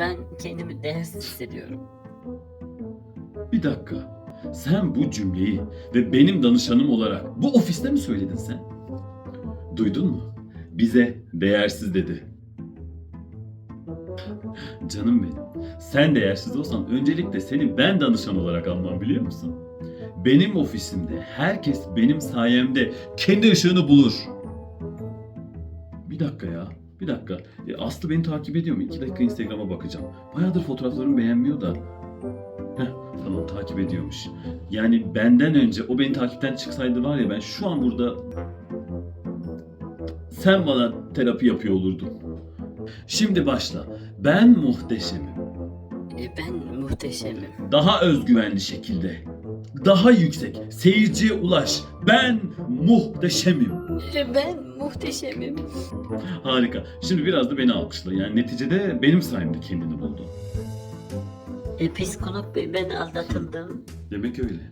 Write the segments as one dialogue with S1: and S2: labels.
S1: ben kendimi değersiz hissediyorum.
S2: Bir dakika. Sen bu cümleyi ve benim danışanım olarak bu ofiste mi söyledin sen? Duydun mu? Bize değersiz dedi. Canım benim. Sen değersiz olsan öncelikle seni ben danışan olarak almam biliyor musun? Benim ofisimde herkes benim sayemde kendi ışığını bulur. Bir dakika ya. Bir dakika. E, Aslı beni takip ediyor mu? İki dakika Instagram'a bakacağım. Bayağıdır fotoğraflarımı beğenmiyor da. Heh, tamam takip ediyormuş. Yani benden önce o beni takipten çıksaydı var ya ben şu an burada sen bana terapi yapıyor olurdun. Şimdi başla. Ben muhteşemim.
S1: E, ben muhteşemim.
S2: Daha özgüvenli şekilde. Daha yüksek. Seyirciye ulaş. Ben muhteşemim.
S1: Ben muhteşemim.
S2: Harika. Şimdi biraz da beni alkışla. Yani neticede benim sayemde kendini buldun.
S1: E, psikolog bey ben aldatıldım.
S2: Demek öyle.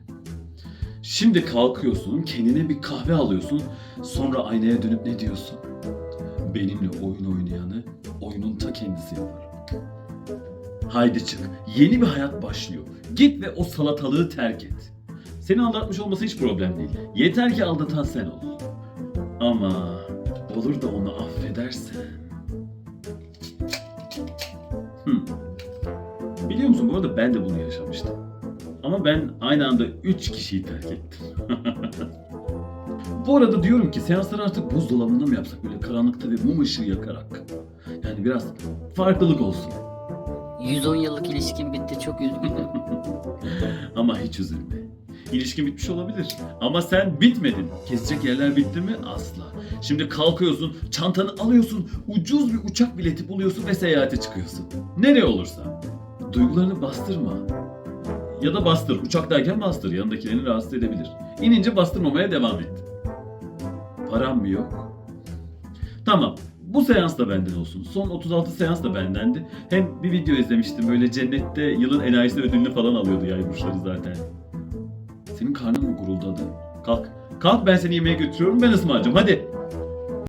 S2: Şimdi kalkıyorsun, kendine bir kahve alıyorsun, sonra aynaya dönüp ne diyorsun? Benimle oyun oynayanı oyunun ta kendisi yapar. Haydi çık, yeni bir hayat başlıyor. Git ve o salatalığı terk et. Seni aldatmış olması hiç problem değil. Yeter ki aldatan sen ol. Ama olur da onu affedersen... Hmm. Biliyor musun bu arada ben de bunu yaşamıştım. Ama ben aynı anda 3 kişiyi terk ettim. Bu arada diyorum ki seansları artık buzdolabında mı yapsak böyle karanlıkta ve mum ışığı yakarak? Yani biraz farklılık olsun.
S1: 110 yıllık ilişkim bitti çok üzgünüm.
S2: Ama hiç üzülme. İlişkin bitmiş olabilir. Ama sen bitmedin. Kesecek yerler bitti mi? Asla. Şimdi kalkıyorsun, çantanı alıyorsun, ucuz bir uçak bileti buluyorsun ve seyahate çıkıyorsun. Nereye olursa. Duygularını bastırma. Ya da bastır. Uçaktayken bastır. Yanındakilerini rahatsız edebilir. İnince bastırmamaya devam et. Param mı yok? Tamam. Bu seans da benden olsun. Son 36 seans da bendendi. Hem bir video izlemiştim. Böyle cennette yılın enayisi ödülünü falan alıyordu yay zaten. Senin karnın mı guruldadı? Kalk. Kalk ben seni yemeğe götürüyorum ben ısmarlayacağım hadi.